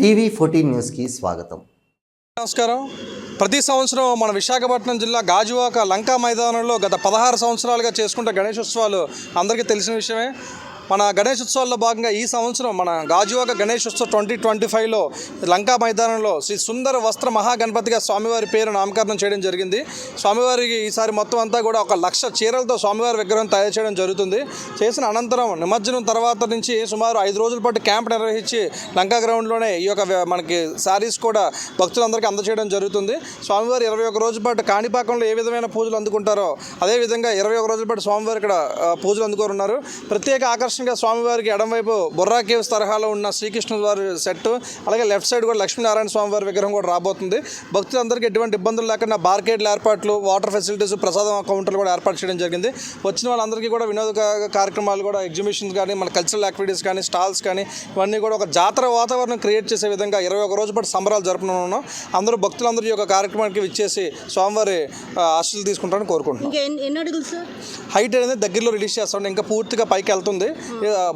TV fourteen న్యూస్కి స్వాగతం. నమస్కారం. ప్రతి సంవత్సరం మన విశాఖపట్నం జిల్లా గాజువాక లంకా మైదానంలో గత పదహారు సంవత్సరాలుగా చేసుకుంటే గణేశోత్సవాలు అందరికీ తెలిసిన విషయమే. మన గణేష్ ఉత్సవాల్లో భాగంగా ఈ సంవత్సరం మన గాజువాక గణేష్ ఉత్సవ్ ట్వంటీ ట్వంటీ ఫైవ్లో లంకా మైదానంలో శ్రీ సుందర వస్త్ర మహాగణపతిగా స్వామివారి పేరు నామకరణం చేయడం జరిగింది. స్వామివారికి ఈసారి మొత్తం అంతా కూడా ఒక లక్ష చీరలతో స్వామివారి విగ్రహం తయారు చేయడం జరుగుతుంది. చేసిన అనంతరం నిమజ్జనం తర్వాత నుంచి సుమారు ఐదు రోజుల పాటు క్యాంప్ నిర్వహించి లంకా గ్రౌండ్లోనే ఈ యొక్క మనకి శారీస్ కూడా భక్తులందరికీ అందచేయడం జరుగుతుంది. స్వామివారి ఇరవై ఒక రోజుల పాటు కాణిపాకంలో ఏ విధమైన పూజలు అందుకుంటారో అదేవిధంగా ఇరవై ఒక రోజుల పాటు స్వామివారి ఇక్కడ పూజలు అందుకోనున్నారు. ప్రత్యేక ఆకర్షణగా స్వామివారికి ఎడమవైపు బొర్రా కేవ్స్ తరహాలో ఉన్న శ్రీకృష్ణ వారి సెట్ అలాగే లెఫ్ట్ సైడ్ కూడా లక్ష్మీనారాయణ స్వామివారి విగ్రహం కూడా రాబోతుంది. భక్తులందరికీ ఎటువంటి ఇబ్బందులు లేకుండా బార్కేడ్ల ఏర్పాట్లు వాటర్ ఫెసిలిటీస్ ప్రసాదం కౌంటర్లు కూడా ఏర్పాటు చేయడం జరిగింది. వచ్చిన వాళ్ళందరికీ కూడా వినోద కార్యక్రమాలు కూడా ఎగ్జిబిషన్స్ కానీ మన కల్చరల్ యాక్టివిటీస్ కానీ స్టాల్స్ కానీ ఇవన్నీ కూడా ఒక జాతర వాతావరణం క్రియేట్ చేసే విధంగా ఇరవై ఒక రోజు పాటు సంబరాలు జరుపుతున్నాం అందరూ భక్తులందరూ ఈ యొక్క కార్యక్రమానికి విచ్చేసి స్వామివారి ఆ, ఆశీస్సులు తీసుకుంటారని కోరుకుంటున్నాం. ఇంకా ఎన్ని ఎన్ని అడుగులు సార్ హైట్ అనేది దగ్గరలో రిలీజ్ చేస్తాం. ఇంకా పూర్తిగా పైకి వెళ్తుంది.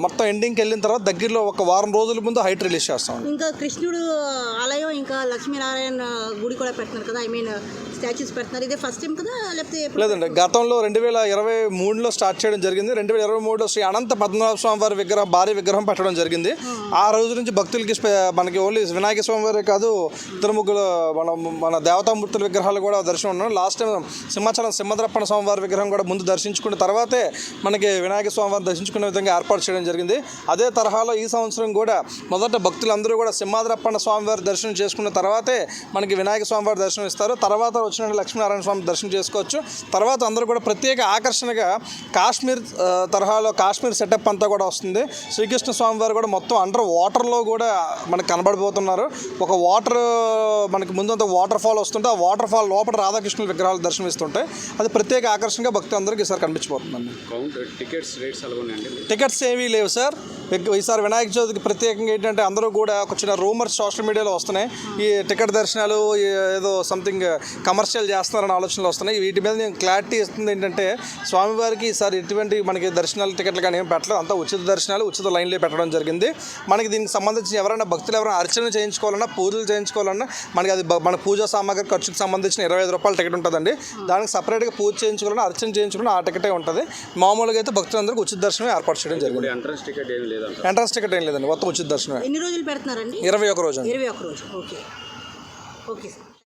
మొత్తం ఎండింగ్కి వెళ్ళిన తర్వాత దగ్గరలో ఒక వారం రోజుల ముందు హైట్ రిలీజ్ చేస్తాం. ఇంకా కృష్ణుడు ఆలయం ఇంకా లక్ష్మీనారాయణ గుడి కూడా పెడుతున్నారు కదా ఐ మీన్ స్టాచ్యూస్ పెడుతున్నారు. ఇదే ఫస్ట్ టైం కదా లేకపోతే? లేదండి గతంలో రెండు వేల ఇరవై మూడులో స్టార్ట్ చేయడం జరిగింది. రెండు వేల ఇరవై మూడులో శ్రీ అనంత పద్మనాభ స్వామి వారి విగ్రహం భారీ విగ్రహం పెట్టడం జరిగింది. ఆ రోజు నుంచి భక్తులకి మనకి ఓన్లీ వినాయక స్వామి వారే కాదు ఇద్దరు ముగ్గురు మన మన దేవతామూర్తుల విగ్రహాలు కూడా దర్శనం ఉన్నాం లాస్ట్ టైం సింహాచలం సింహద్రప్పణ స్వామి వారి విగ్రహం కూడా ముందు దర్శించుకున్న తర్వాతే మనకి వినాయక స్వామి వారిని దర్శించుకునే విధంగా ఏర్పాటు చేయడం జరిగింది. అదే తరహాలో ఈ సంవత్సరం కూడా మొదట భక్తులందరూ కూడా సింహాద్రప్పణ స్వామి వారి దర్శనం చేసుకున్న తర్వాతే మనకి వినాయక స్వామి వారి దర్శనం ఇస్తారు. తర్వాత వచ్చిన లక్ష్మీనారాయణ స్వామి దర్శనం చేసుకోవచ్చు. తర్వాత అందరూ కూడా ప్రత్యేక ఆకర్షణగా కాశ్మీర్ తరహాలో కాశ్మీర్ సెటప్ అంతా కూడా వస్తుంది. శ్రీకృష్ణ స్వామి వారు కూడా మొత్తం అండర్ వాటర్లో కూడా మనకు కనబడిపోతున్నారు. ఒక వాటర్ మనకి ముందంతా వాటర్ ఫాల్ వస్తుంటే ఆ వాటర్ ఫాల్ లోపల రాధాకృష్ణుల విగ్రహాలు దర్శనమిస్తుంటాయి అది ప్రత్యేక ఆకర్షణగా భక్తులందరికీ ఈసారి కనిపించిపోతుందండి. కౌంట్ టికెట్స్ రేట్స్ ఎలా ఉన్నాయండి టికెట్స్ ఏమీ లేవు సార్ విగ్- ఈసారి వినాయక చవితికి ప్రత్యేకంగా ఏంటంటే అందరూ కూడా ఒక చిన్న రూమర్స్ సోషల్ మీడియాలో వస్తున్నాయి. ఈ టికెట్ దర్శనాలు ఏదో సంథింగ్ కమర్షియల్ చేస్తున్నారని ఆలోచనలు వస్తున్నాయి. వీటి మీద నేను క్లారిటీ ఇస్తుంది ఏంటంటే స్వామివారికి ఈసారి ఎటువంటి మనకి దర్శనాలు టికెట్లు కానీ ఏం పెట్టలేదు. అంతా ఉచిత దర్శనాలు ఉచిత లైన్లో పెట్టడం జరిగింది. మనకి దీనికి సంబంధించి ఎవరైనా భక్తులు ఎవరైనా అర్చన చేయించుకోవాలన్నా పూజలు చేయించుకోవాలన్నా మనకి అది మన పూజా సామాగ్రి ఖర్చుకు సంబంధించిన ఇరవై ఐదు రూపాయల టికెట్ ఉంటుందండి. దానికి సపరేట్గా పూజ చేయించుకోవాలన్నా అర్చన చేయించుకోవాలన్నా ఆ టికెటే ఉంటుంది. మామూలుగా అయితే భక్తులందరికీ ఉచిత దర్శనం ఏర్పాటు చేయడం జరిగింది. ఇప్పుడు ఎంట్రన్స్ టికెట్ ఏమి లేదు? ఎంట్రన్స్ టికెట్ ఏం లేదండి మొత్తం ఉచిత దర్శనమే. ఎన్ని రోజులు పెడుతున్నారండి? ఇరవై ఒక రోజు ఇరవై ఒక రోజు ఓకే. Okay sir.